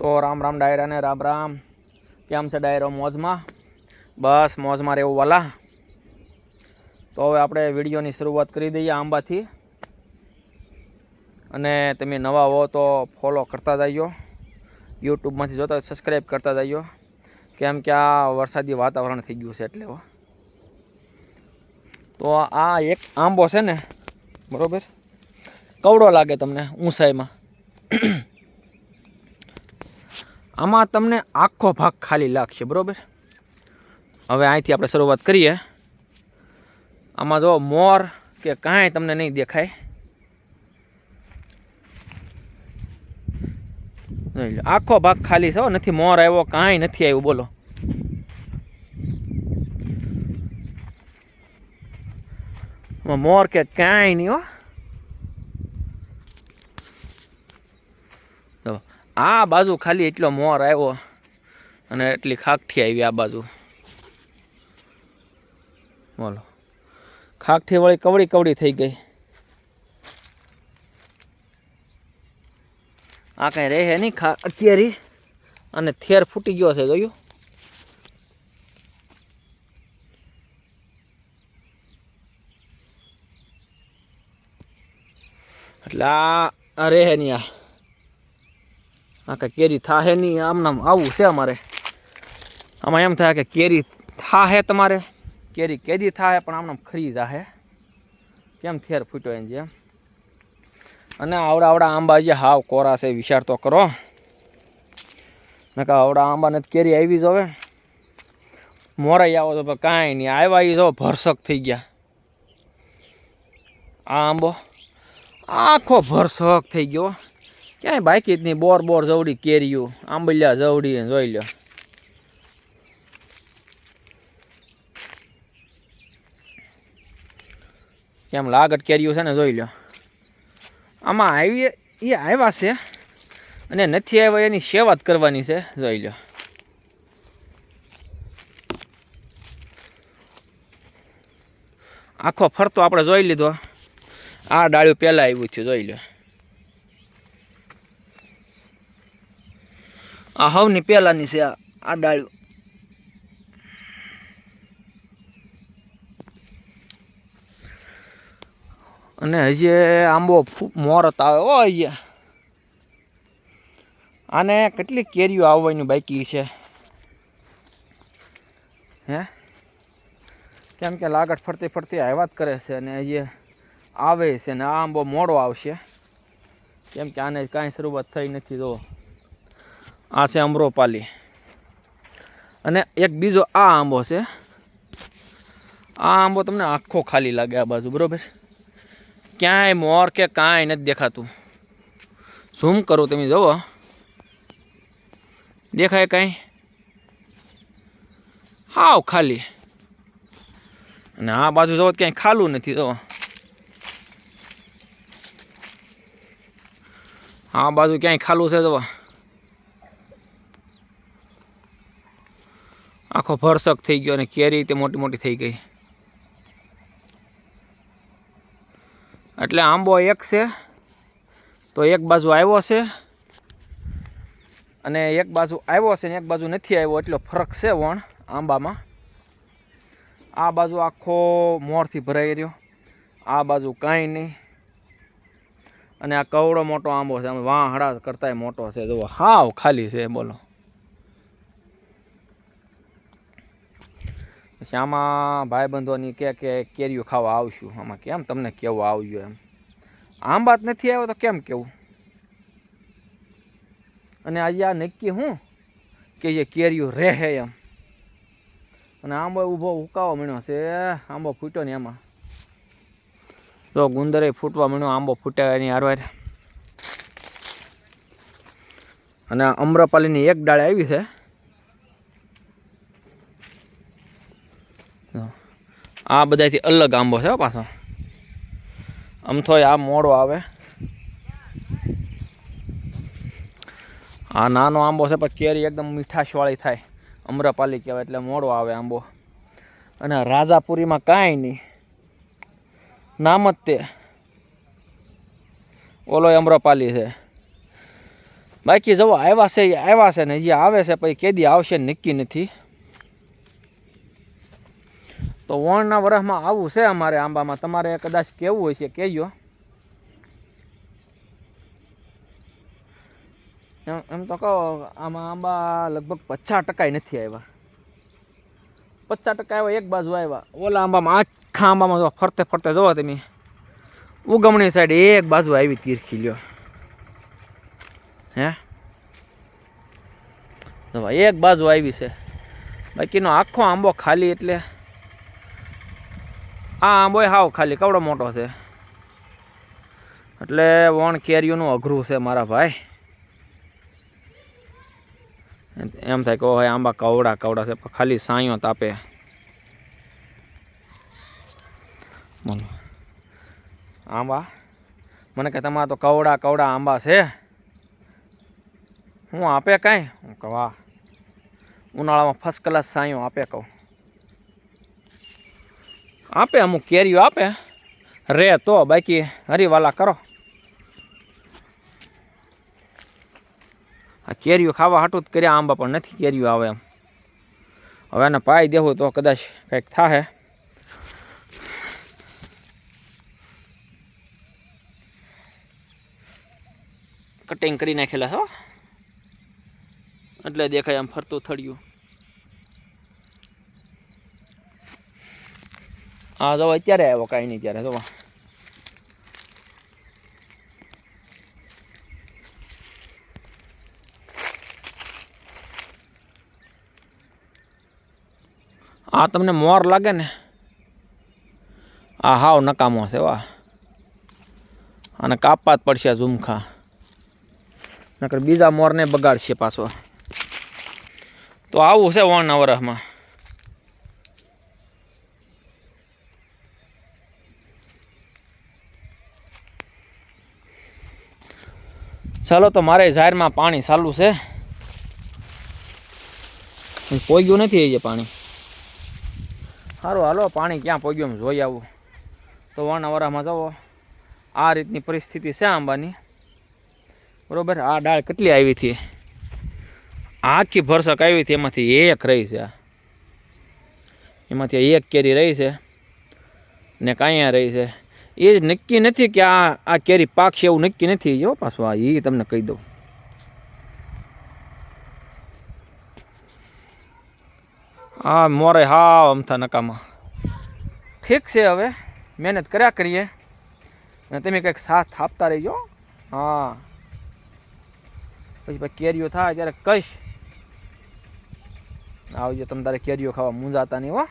તો રામ રામ ડાયરાને રામ રામ. કેમ છે ડાયરો મોજમાં? બસ મોજમાં રહેવું વાલા. તો હવે આપણે વિડીયોની શરૂઆત કરી દઈએ આંબાથી. અને તમે નવા હો તો ફોલો કરતા જઈયો યુટ્યુબમાંથી જોતા સબસ્ક્રાઈબ કરતા જઈયો કેમ કે આ વરસાદી વાતાવરણ થઈ ગયું છે એટલે. તો આ એક આંબો છે ને, બરોબર? કવડો લાગે તમને ઊંચાઈમાં? આમાં તમને આખો ભાગ ખાલી લાગશે, બરોબર? હવે અહીંથી આપણે શરૂઆત કરીએ. આમાં જો મોર કે કાંઈ તમને નહીં દેખાય. આખો ભાગ ખાલી છે નથી મોર આવ્યો, કાંઈ નથી આવ્યું, બોલો. મોર કે કાંઈ નહીં હો જો આ બાજુ ખાલી એટલો મોર આવ્યો અને એટલી ખાકઠી આવી આ બાજુ. બોલો. ખાકઠી વળી કવડી કવડી થઈ ગઈ. આ કાંઈ રહે નહીં ખા અત્યારે. અને થેર ફૂટી ગયો છે, જોયું? એટલે આ રહે નહીં આ. આ કાંઈ કેરી થાહે નહીં આમ નામ આવું છે અમારે. આમાં એમ થાય કે કેરી થાહે તમારે. કેરી કેદી થાય પણ આમ નામ ખરી જાહે. કેમ થેર ફૂટ્યો એમ જેમ. અને આવડા આવડા આંબા જે હાવ કોરા છે, વિચાર તો કરો. નકા આવડા આંબાને કેરી આવી જ હવે. મોરાઈ આવો તો કાંઈ નહીં, આવ્યા એ જો, ભરસક થઈ ગયા. આ આંબો આખો ભરસક થઈ ગયો. ક્યાંય બાકી જ નહીં. બોર બોર જવડી કેરીયું આંબલિયા જવડી જોઈ લો કેમ લાગટ કેરીયું છે ને જોઈ લો આમાં આવી, એ આવ્યા છે અને નથી આવ્યા, એની સેવા જ કરવાની છે, જોઈ લો આખો ફરતો આપણે જોઈ લીધો. આ ડાળ્યું પહેલાં આવ્યું છે, જોઈ લો આ હવની પહેલાંની છે આ ડાળ્યું અને હજી આંબો મોરત આવે. ઓ અહીંયા. આને કેટલી કેરીઓ આવવાની બાકી છે? હે? કેમ કે લાગટ ફરતી ફરતી આવ્યા જ કરે છે અને હજી આવે છે ને આ આંબો મોડો આવશે. કેમ કે આને કાંઈ શરૂઆત થઈ નથી જો આ છે અમરોપાલી અને એક બીજો આ આંબો છે. આ આંબો તમને આખો ખાલી લાગે આ બાજુ, બરાબર? ક્યાંય મોર કે કાંઈ નથી દેખાતું. ઝૂમ કરું તમે, જુઓ. દેખાય કાંઈ? હાવ ખાલી. અને આ બાજુ જવો ક્યાંય ખાલું નથી, જુઓ. આ બાજુ ક્યાંય ખાલું છે, જુઓ. આખો ભરસક થઈ ગયો અને કેરી તે મોટી મોટી થઈ ગઈ. એટલે આંબો એક છે, તો એક બાજુ આવ્યો છે અને એક બાજુ આવ્યો છે ને એક બાજુ નથી આવ્યો, એટલો ફરક છે વણ આંબામાં. આ બાજુ આખો મોરથી ભરાઈ રહ્યો, આ બાજુ કાંઈ નહીં. અને આ કવડો મોટો આંબો છે, આમ વાં હડા કરતાંય મોટો છે, જુઓ, હાવ ખાલી છે, બોલો. પછી આમાં ભાઈબંધોની કે કે કેરીઓ ખાવા આવશું. આમાં કેમ તમને કેવું આવજો એમ. આંબા વાત નથી આવ્યો તો કેમ કેવું? અને આજે આ નક્કી હું? કે જે કેરીઓ રહે એમ. અને આંબો ઊભો ઉકાવો મળ્યો છે. આંબો ફૂટ્યો ને એમાં. તો ગુંદરે ફૂટવા મળ્યો આંબો ફૂટ્યા એની હારવાર. અને અમ્રપાલીની એક ડાળે આવી છે. આ બધાથી અલગ આંબો છે પાછો. અમથોય આ મોડો આવે. આ નાનો આંબો છે, પણ કેરી એકદમ મીઠાશવાળી થાય. અમ્રપાલી કહેવાય એટલે મોડો આવે આંબો. અને રાજાપુરીમાં કાંઈ નહીં. નામ જ તે. ઓલો અમ્રપાલી છે. બાકી જવો આવ્યા છે આવ્યા છે ને, હજી આવે છે પછી કેદી આવશે નક્કી નથી. તો વણના વરસમાં આવું છે અમારે આંબામાં. તમારે કદાચ કેવું હોય છે કહેજો એમ તો કહો, આમાં આંબા લગભગ પચાસ ટકાય નથી આવ્યા. પચાસ ટકા આવ્યા, એક બાજુ આવ્યા. ઓલા આંબામાં, આખા આંબામાં ફરતે ફરતે જવા તમે. ઉગમણી સાઈડ એક બાજુ આવી તીરખી લ્યો. હે? એક બાજુ આવી છે. બાકીનો આખો આંબો ખાલી એટલે આ આંબો હાવ ખાલી કવડો મોટો છે? એટલે વણ કેરીઓનું અઘરું છે મારા ભાઈ. એમ થાય કે ઓહે આંબા કવડા કવડા છે, પણ ખાલી સાંયો તાપે. બોલો. આંબા? મને કે તમારા તો કવડા કવડા આંબા છે. હું આપે કાંઈ? હું કહું ઉનાળામાં ફર્સ્ટ ક્લાસ સાંયો આપે કહું. આપે, અમુક કેરીઓ આપે. રે તો, બાકી હરીવાલા કરો. આ કેરીઓ ખાવા હાટું જ કર્યા, આંબા પણ નથી કેરીઓ આવે એમ. હવે એને પાઈ દેવું તો કદાચ કંઈક થાહે. કટિંગ કરી નાખેલા હો. એટલે દેખાય આમ ફરતું થળિયું. હા જો અત્યારે આવ્યો, કાંઈ નહીં ત્યારે જો આ તમને મોર લાગે ને? આ હાવ નકામો છે, વાહ. અને કાપવા જ પડશે ઝુમખા. નકર બીજા મોરને બગાડશે પાછો. તો આવું છે વણ વરસમાં ચાલો તો મારે જાહેરમાં પાણી ચાલુ છે. પોગ્યું નથી એ પાણી. સારું, હાલો, પાણી ક્યાં પોગ્યું એમ જોઈ આવું. તો વાનાવારામાં જવો. આ રીતની પરિસ્થિતિ છે આંબાની. બરાબર, આ ડાળ કેટલી આવી હતી? આખી ભરસક આવી હતી, એમાંથી એક રહી છે. એમાંથી એક કેરી રહી છે ને કાંઈ રહી છે. એ જ નક્કી નથી કે આ આ કેરી પાકશે એવું નક્કી નથી. જો પાછું આ એ તમને કહી દઉં. હા મોરે હા અમથા નકામાં. ઠીક છે હવે, મહેનત કર્યા કરીએ. અને તમે કંઈક સાથ આપતા રહીજો. હા. પછી કેરીઓ થાય ત્યારે કહીશ. આવજો, તમે તારે કેરીઓ ખાવા મૂંઝાતા નહીં હો.